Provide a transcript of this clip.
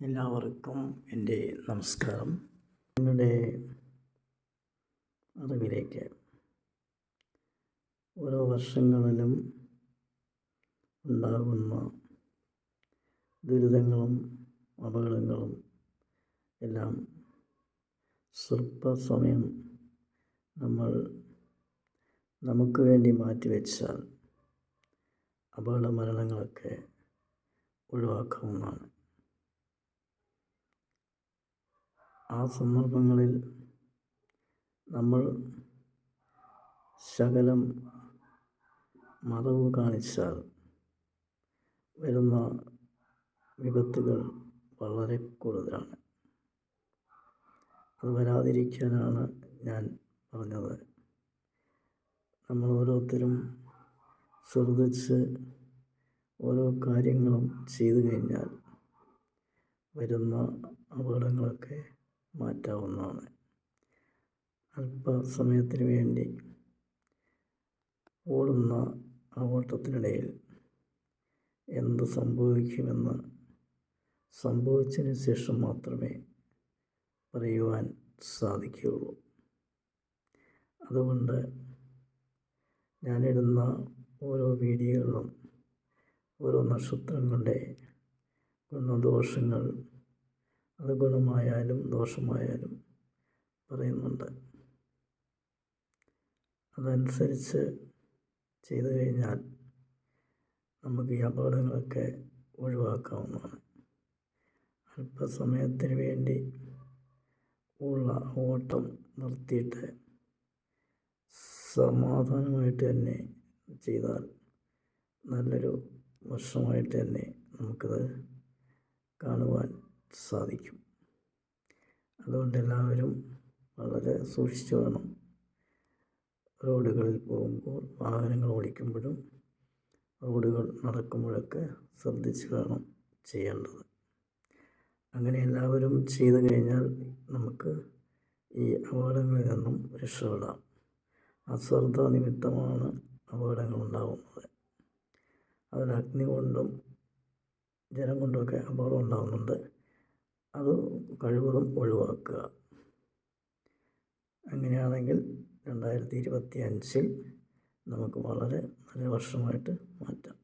എല്ലാവർക്കും എന്റെ നമസ്കാരം. നിങ്ങളുടെ അറിവിലേക്ക് ഓരോ വർഷങ്ങളിലും ഉണ്ടാകുന്ന ദുരിതങ്ങളും അപകടങ്ങളും എല്ലാം സ്വല്പസമയം നമ്മൾ നമുക്ക് വേണ്ടി മാറ്റിവെച്ചാൽ അപകട മരണങ്ങളൊക്കെ ഒഴിവാക്കാവുന്നതാണ്. ആ സന്ദർഭങ്ങളിൽ നമ്മൾ ശകലം മറവ് കാണിച്ചാൽ വരുന്ന വിപത്തുകൾ വളരെ കൂടുതലാണ്. അത് വരാതിരിക്കാനാണ് ഞാൻ പറഞ്ഞത്. നമ്മൾ ഓരോരുത്തരും ശ്രദ്ധിച്ച് ഓരോ കാര്യങ്ങളും ചെയ്തു കഴിഞ്ഞാൽ വരുന്ന അപകടങ്ങളൊക്കെ മാറ്റാവുന്നതാണ്. അല്പസമയത്തിന് വേണ്ടി ഓടുന്ന ആ ഓട്ടത്തിനിടയിൽ എന്ത് സംഭവിക്കുമെന്ന് സംഭവിച്ചതിന് ശേഷം മാത്രമേ പറയുവാൻ സാധിക്കുകയുള്ളൂ. അതുകൊണ്ട് ഞാനിടുന്ന ഓരോ വീഡിയോകളും ഓരോ നക്ഷത്രങ്ങളുടെ ഗുണദോഷങ്ങൾ അത് ഗുണമായാലും ദോഷമായാലും പറയുന്നുണ്ട്. അതനുസരിച്ച് ചെയ്തു കഴിഞ്ഞാൽ നമുക്ക് ഈ അപകടങ്ങളൊക്കെ ഒഴിവാക്കാവുന്നതാണ്. അല്പസമയത്തിന് വേണ്ടി ഉള്ള ഓട്ടം നിർത്തിയിട്ട് സമാധാനമായിട്ട് തന്നെ ചെയ്താൽ നല്ലൊരു വർഷമായിട്ട് തന്നെ നമുക്കത് കാണുവാൻ സാധിക്കും. അതുകൊണ്ട് എല്ലാവരും വളരെ സൂക്ഷിച്ചു വേണം റോഡുകളിൽ പോകുമ്പോൾ വാഹനങ്ങൾ ഓടിക്കുമ്പോഴും റോഡുകൾ നടക്കുമ്പോഴൊക്കെ ശ്രദ്ധിച്ച് വേണം ചെയ്യേണ്ടത്. അങ്ങനെ എല്ലാവരും ചെയ്തു കഴിഞ്ഞാൽ നമുക്ക് ഈ അപകടങ്ങളിൽ നിന്നും രക്ഷപ്പെടാം. അശ്രദ്ധ നിമിത്തമാണ് അപകടങ്ങൾ ഉണ്ടാകുന്നത്. അതിൽ അഗ്നി കൊണ്ടും ജലം കൊണ്ടുമൊക്കെ അപകടം ഉണ്ടാകുന്നുണ്ട്. അത് കഴിവതും ഒഴിവാക്കുക. അങ്ങനെയാണെങ്കിൽ രണ്ടായിരത്തി ഇരുപത്തി അഞ്ചിൽ നമുക്ക് വളരെ നല്ല വർഷമായിട്ട് മാറ്റാം.